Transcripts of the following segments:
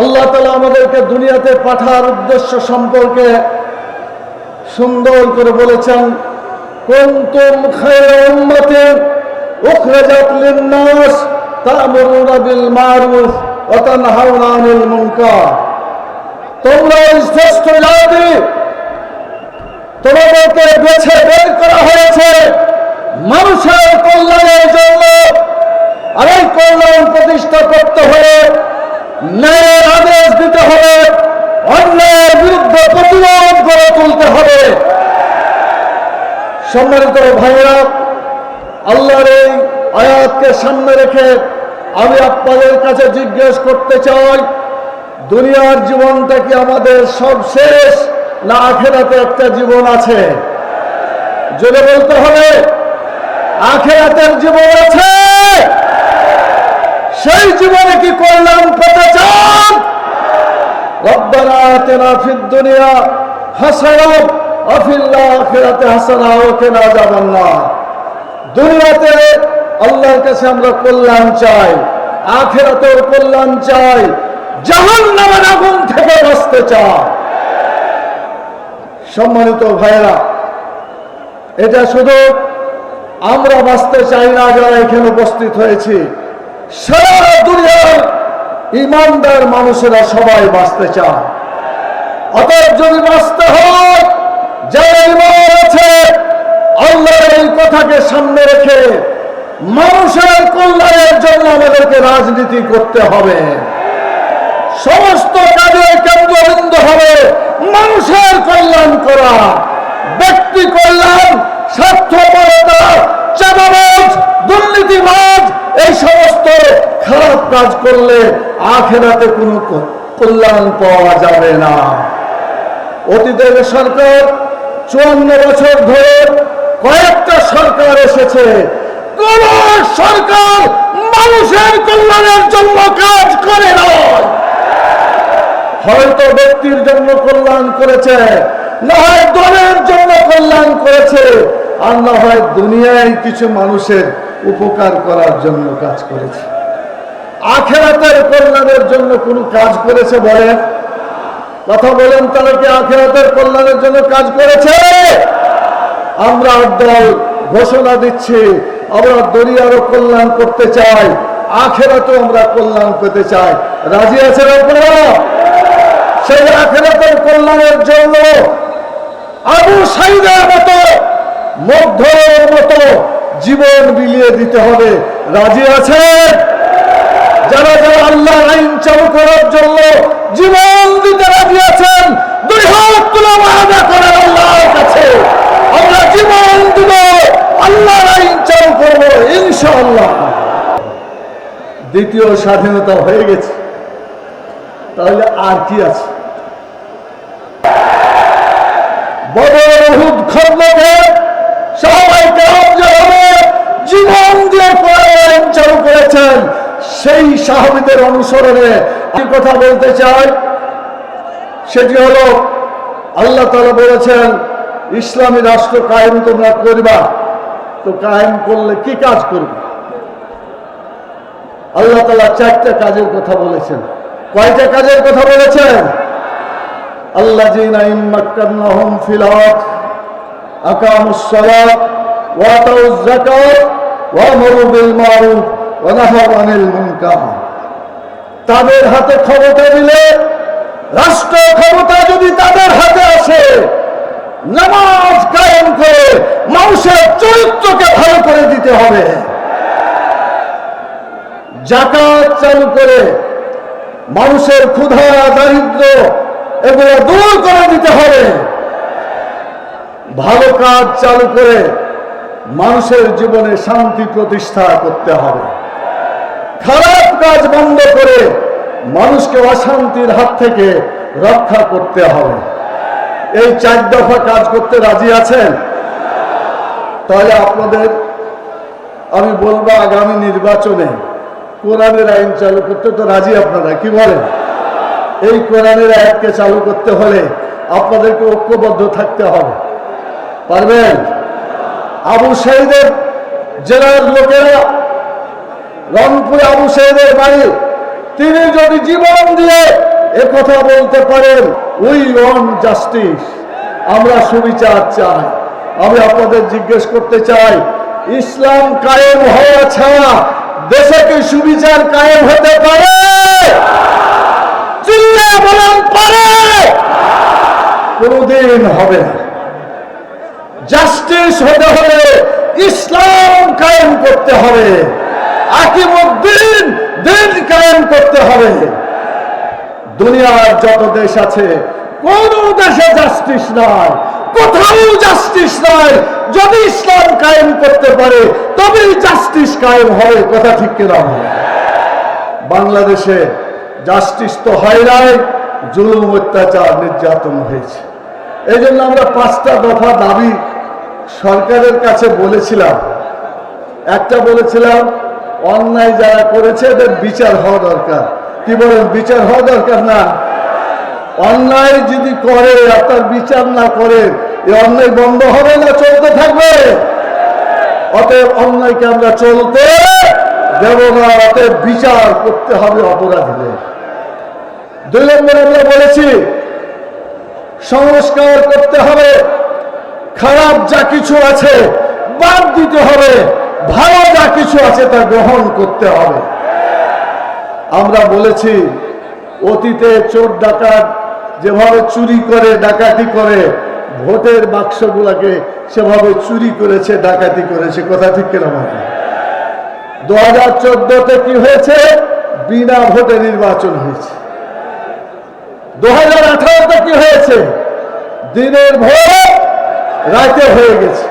আল্লাহ তালা আমাদেরকে দুনিয়াতে পাঠার উদ্দেশ্য সম্পর্কে সুন্দর করে বলেছেন, কুনতুম খায়রা উম্মাতিন উখরাজাত লিন-নাস তা'মুরুনা বিল মারুফ ওয়া তানহাউনা আনিল মুনকার। তোমরা শ্রেষ্ঠ জাতি তোমাদেরকে বেছে বের করা হয়েছে মানুষের কল্যাণের জন্য, আর এই কল্যাণ প্রতিষ্ঠা করতে হলে ন্যায়ের করে তুলতে হবে। সম্মানিত ভাইয়েরা, আল্লাহর এই আয়াতকে সামনে রেখে আমি আপনাদের কাছে জিজ্ঞেস করতে চাই, দুনিয়ার জীবনটা কি আমাদের সব শেষ না আখেরাতে একটা জীবন আছে? যদি বলতে হবে, আখেরাতের জীবন আছে। সেই জীবনে কি করলাম পেতে চান? রব্বানা আতিনা ফিদ দুনিয়া দুনিয়াতে আল্লাহর কাছে আমরা কল্যাণ চাই আখেরাতের কল্যাণ চাই, জাহান্নামের আগুন থেকে বাঁচতে চাই। সম্মানিত ভাইয়েরা, এটা শুধু আমরা বাঁচতে চাই না, যারা এখানে উপস্থিত হয়েছি। সারা দুনিয়ার ইমানদার মানুষেরা সবাই বাঁচতে চায়। অতএব যদি বাঁচতে হয়, যারা ইমান আছে আল্লাহর এই কথাকে সামনে রেখে মানুষের কল্যাণের জন্য আমাদেরকে রাজনীতি করতে হবে। সমস্ত কাজের কেন্দ্রবিন্দু হবে মানুষের কল্যাণ করা, ব্যক্তি কল্যাণ, স্বার্থপরতা, চাঁদাবাজ, দুর্নীতিবাজ, এই সমস্ত খারাপ কাজ করলে আখেরাতে কোনো কল্যাণ পাওয়া যাবে না। অতীতের সরকার চুয়ান্ন বছর ধরে কয়েকটা সরকার এসেছে। কোন সরকার মানুষের কল্যাণের জন্য কাজ করে নয়। হয়তো ব্যক্তির জন্য কল্যাণ করেছে, না হয় দলের জন্য কল্যাণ করেছে, আর না হয় দুনিয়ায় কিছু মানুষের উপকার করার জন্য কাজ করেছে। আখেরাতের কল্যাণের জন্য কোনো কাজ করেছে বলেন? কথা বলেন তারা কি আখেরাতের কল্যাণের জন্য কাজ করেছে? আমরা দল ঘোষণা দিচ্ছি, আমরা দরিয়ারও কল্যাণ করতে চাই, আখেরাতেও আমরা কল্যাণ পেতে চাই। রাজি আপনারা? সেই আখেরাতের কল্যাণের জন্য আবু সাইদের মতো, মধ্যের মতো জীবন বিলিয়ে দিতে হবে। রাজি আছেন? যারা যারা আল্লাহ আইন চালু করার জন্য জীবন দিতে রাজি দুই হাত কাছে। আমরা জীবন দিব আইন চালু করব, ইনশাআল্লাহ। দ্বিতীয় স্বাধীনতা হয়ে গেছে। তাহলে আর কি আছে? বদর উহুদ খন্দকে সবাই কেমন যেভাবে জীবন দিয়ে করেছেন সেই সাহাবিদের অনুসরণে আমি কথা বলতে চাই। সেটি হলো, আল্লাহ তালা বলেছেন, ইসলামী রাষ্ট্র কায়েম তোমরা করবা, তো কায়েম করলে কি কাজ করবে? আল্লাহ তালা চারটা কাজের কথা বলেছেন। কয়টা কাজের কথা বলেছেন? আল্লাহ আকামুস ওয়া যাকাত, ওয়া আমারু বিল মারুফ। তাদের হাতে ক্ষমতা দিলে, রাষ্ট্র ক্ষমতা যদি তাদের হাতে আসে, নামাজ কায়েম করে মানুষের চরিত্রকে ভালো করে দিতে হবে। জাকাত চালু করে মানুষের ক্ষুধা, দারিদ্র এগুলো দূর করে দিতে হবে। ভালো কাজ চালু করে মানুষের জীবনে শান্তি প্রতিষ্ঠা করতে হবে। খারাপ কাজ বন্ধ করে মানুষকে অশান্তির হাত থেকে রক্ষা করতে হবে। এই চার দফা কাজ করতে রাজি আছেন? তাহলে আপনাদের, আমি বলব আগামী নির্বাচনে কোরআনের আইন চালু করতে তো রাজি আপনারা, কি বলেন? এই কোরআনের আয়াতকে চালু করতে হলে আপনাদেরকে ঐক্যবদ্ধ থাকতে হবে। পারবেন? আবু সাইদের জেলার লোকেরা রংপুরে আবু সাইদের বাড়ি। তিনি যদি জীবন দিয়ে কথা বলতে পারেন, উই ওয়ান জাস্টিস। আমরা সুবিচার চাই। আমি আপনাদের জিজ্ঞেস করতে চাই, ইসলাম কায়েম হওয়া ছাড়া দেশে কি সুবিচার কায়েম হতে পারে? পারে। কোনদিন হবে না। জাস্টিস হতে হলে ইসলাম কায়েম করতে হবে। আকিমুদ্দিন দিন কায়েম করতে হবে। দুনিয়ার যত দেশ আছে, কোন দেশে জাস্টিস নাই, কোথাও জাস্টিস নাই। যদি ইসলাম কায়েম করতে পারে, তবেই জাস্টিস কায়েম হবে, কথা ঠিক কিনা? বাংলাদেশে জাস্টিস তো হয় নাই, জুলুম, অত্যাচার, নির্যাতন হয়েছে। এই জন্য আমরা পাঁচটা দফা দাবি সরকারের কাছে বলেছিলাম। একটা বলেছিলাম অন্যায় যারা করেছে, এদের বিচার হওয়া দরকার। কি বলেন, বিচার হওয়া দরকার না? অন্যায় যদি করে আর তার বিচার না করে এই অন্যায় বন্ধ হবে না, চলতে থাকবে। অতএব অন্যায়কে আমরা চলতে দেব না, অতএব বিচার করতে হবে অপরাধীদের। দুই নম্বর আমরা বলেছি, সংস্কার করতে হবে, খারাপ যা কিছু আছে বাদ দিতে হবে। ভালো যা কিছু আছে তা গ্রহণ করতে হবে। আমরা বলেছি, অতীতে চোর ডাকাত যেভাবে চুরি করে, ডাকাতি করে, ভোটের বাক্সগুলাকে সেভাবে চুরি করেছে, ডাকাতি করেছে। কথা ঠিক কেন মানে দু হাজার চোদ্দতে কি হয়েছে? বিনা ভোটে নির্বাচন হয়েছে। দু হাজার আঠারোতে কি হয়েছে? দিনের ভোট রাতে হয়ে গেছে।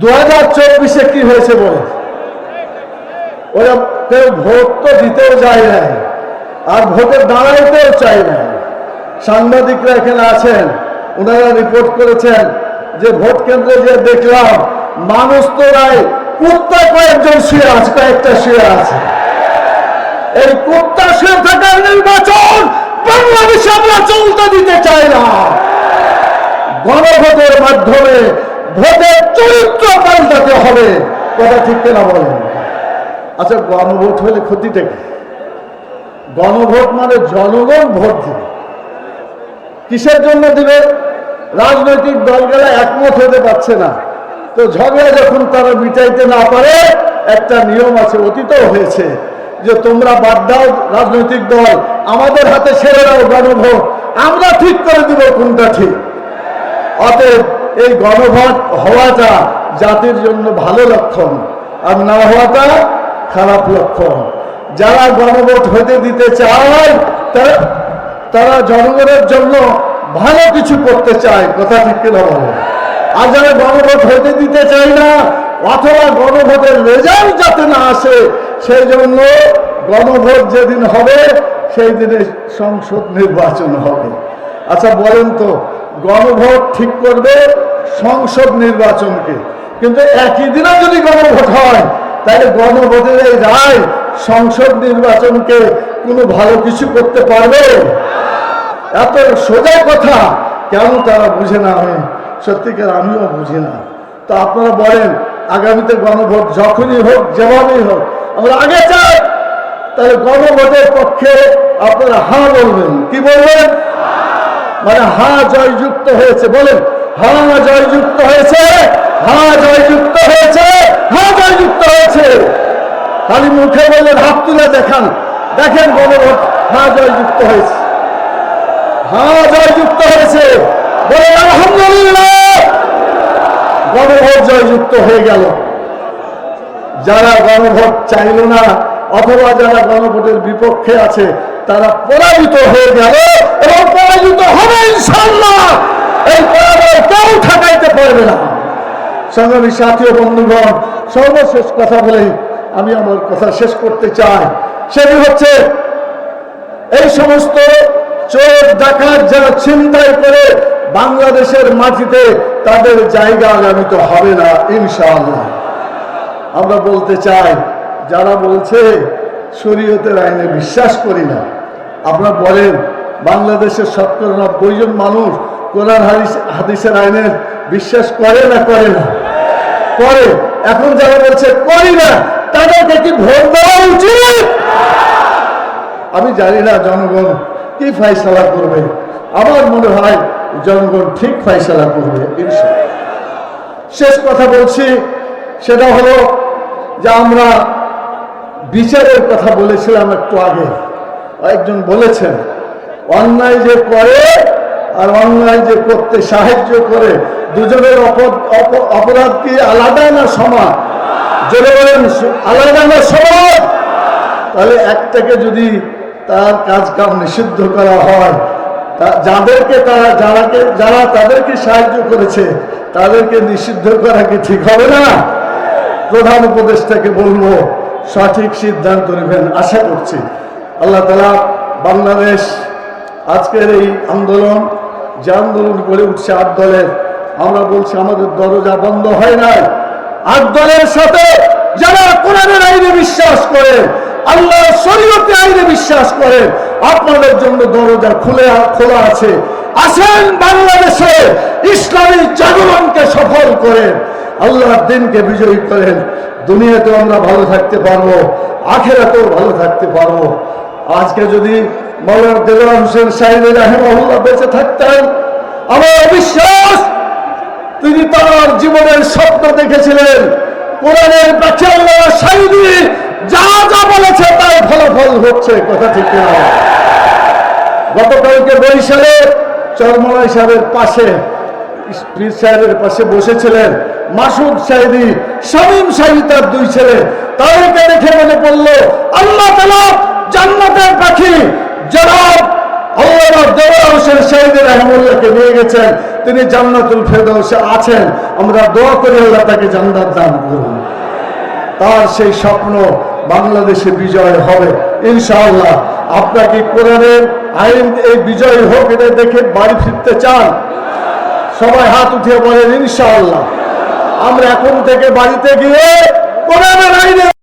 দু হাজার চব্বিশে কি হয়েছে বলে? ওরা কেউ ভোট তো দিতেও যায় নাই, আর ভোটে দাঁড়াইতেও চায় না সাংবাদিকরা এখানে আছেন, ওনারা রিপোর্ট করেছেন যে ভোট কেন্দ্রে যে দেখলাম মানুষ তো রায় কুত্তা কয়েকজন শুয়ে আছে, কয়েকটা শুয়ে আছে। এই কুত্তা শুয়ে থাকার নির্বাচন বাংলাদেশে আমরা চলতে দিতে চাই না। গণভোটের মাধ্যমে ভোটের চরিত্র পাল্টাতে হবে, কথা ঠিক কেনা বলেন? আচ্ছা গণভোট হলে ক্ষতিটা কি? গণভোট মানে জনগণ ভোট দিবে। কিসের জন্য দিবে? রাজনৈতিক দলগুলো একমত হতে পারছে না। তো ঝগড়া যখন তারা মিটাইতে না পারে, একটা নিয়ম আছে, অতীতও হয়েছে, যে তোমরা বাদ দাও রাজনৈতিক দল, আমাদের হাতে ছেড়ে দাও গণভোট, আমরা ঠিক করে দিব কোনটা ঠিক। অতএব এই গণভোট হওয়াটা জাতির জন্য ভালো লক্ষণ আর না হওয়াটা খারাপ লক্ষণ। যারা গণভোট হতে দিতে চায়, তারা তারা জনগণের জন্য ভালো কিছু করতে চায়, কথা ঠিক কিনা বলে আর যারা গণভোট হতে দিতে চায় না, অথবা গণভোটের রেজাল্ট যাতে না আসে, সেই জন্য গণভোট যেদিন হবে, সেই দিনে সংসদ নির্বাচন হবে। আচ্ছা বলেন তো গণভোট ঠিক করবে সংসদ নির্বাচনকে। কিন্তু একই দিনে যদি গণভোট হয়, তাহলে গণভোটের এই রায় সংসদ নির্বাচনকে কোনো ভালো কিছু করতে পারবে? এত সোজা কথা, কেন তারা বুঝে না আমি? সত্যিকার আমিও বুঝি না। তো আপনারা বলেন, আগামীতে গণভোট যখনই হোক যেভাবেই হোক, আমরা আগে চাই, তাহলে গণভোটের পক্ষে আপনারা হা বলবেন। কি বলবেন? মানে হা জয়যুক্ত হয়েছে, বলেন। হা জয়যুক্ত হয়েছে হা জয়যুক্ত হয়েছে হা জয়যুক্ত হয়েছে। খালি মুখে বললেন হাত তুলে দেখান। দেখেন গণভোট হা জয়যুক্ত হয়েছে। হা জয়যুক্ত হয়েছে। বলেন, আলহামদুলিল্লাহ। গণভোট জয়যুক্ত হয়ে গেল। যারা গণভোট চাইল না, অথবা যারা গণভোটের বিপক্ষে আছে, তারা পরাজিত হয়ে গেল। এবং পরাজিত হবে ইনশাল্লাহ এই পরাজয় কেউ ঠেকাইতে পারবে না। সংগ্রামী সাথী ও বন্ধুগণ, সর্বশেষ কথা বলেই আমি আমার কথা শেষ করতে চাই। সেটি হচ্ছে, এই সমস্ত চোর, ডাকাত যারা ছিনতাই করে বাংলাদেশের মাটিতে, তাদের জায়গা আগামী তো হবে না, ইনশাআল্লাহ। আমরা বলতে চাই, যারা বলছে, শরীয়তের আইনে বিশ্বাস করি না, আপনারা বলেন বাংলাদেশের শতকরা নব্বই জন মানুষ কোরআন হাদিস, হাদিসের আইনের বিশ্বাস করে না করে না? করে। এখন যারা বলছে করি না, তাদেরকে কি ভোট দেওয়া উচিত? আমি জানি না জনগণ কি ফাইসলা করবে। আমার মনে হয় জনগণ ঠিক ফাইসলা করবে শেষ কথা বলছি, সেটা হলো যে আমরা বিচারের কথা বলেছিলাম একটু আগে। একজন বলেছেন অন্যায় যে করে আর অন্যায় যে করতে সাহায্য করে, দুজনের অপ- অপ- অপরাধ কি আলাদা না সমান? জোরে বলেন, আলাদা না সমান? তাহলে একটাকে যদি তার কাজ কাম নিষিদ্ধ করা হয় যাদেরকে তারা, যারাকে, যারা তাদেরকে সাহায্য করেছে, তাদেরকে নিষিদ্ধ করা কি ঠিক হবে না? প্রধান উপদেষ্টাকে বলব, সঠিক সিদ্ধান্ত নেবেন, আশা করছি। আল্লাহ তালা বাংলাদেশ আজকের এই আন্দোলন যে আন্দোলন করে উঠছে আট দলের, আমরা বলছি আমাদের দরজা বন্ধ হয় নাই। আট দলের সাথে যারা কোরআনের আইনে বিশ্বাস করে আল্লাহ শরীয়তে আইনে বিশ্বাস করে, আপনাদের জন্য দরজা খুলে খোলা আছে। আসেন বাংলাদেশে ইসলামী জাগরণকে সফল করেন আল্লাহর দিনকে বিজয়ী করেন। দুনিয়াতেও আমরা ভালো থাকতে পারব, আখেরাতেও ভালো থাকতে পারব। আজকে যদি মৌলানা দেলোয়ার হোসেন সাহেব রাহেমহল্লা বেঁচে থাকতেন। আমার বিশ্বাস তিনি তার জীবনের স্বপ্ন দেখেছিলেন। কোরআনের সাইদি যা যা বলেছে তার ফলাফল হচ্ছে কথা ঠিক না গতকালকে বরিশালে চরমলাই সাহেবের পাশে পীর সাহেবের পাশে বসেছিলেন মাসুদ সাহেবি শামীম সাহেবি তার দুই ছেলে। তাদেরকে দেখে মনে পড়ল, আল্লাহ তালা জান্নাতের পাখি তিনি জান্নাতুল ফেরদৌসে আছেন। আমরা দোয়া করি আল্লাহ তাকে জান্নাত দান করুন। তার সেই স্বপ্ন বাংলাদেশে বিজয় হবে। ইনশাআল্লাহ আপনাকে কোরআনের আইন এই বিজয় হোক এটা দেখে বাড়ি ফিরতে চান? সবাই হাত উঠিয়ে বলেন, ইনশাআল্লাহ। আমরা এখন থেকে বাড়িতে গিয়ে কোরআনের আইনে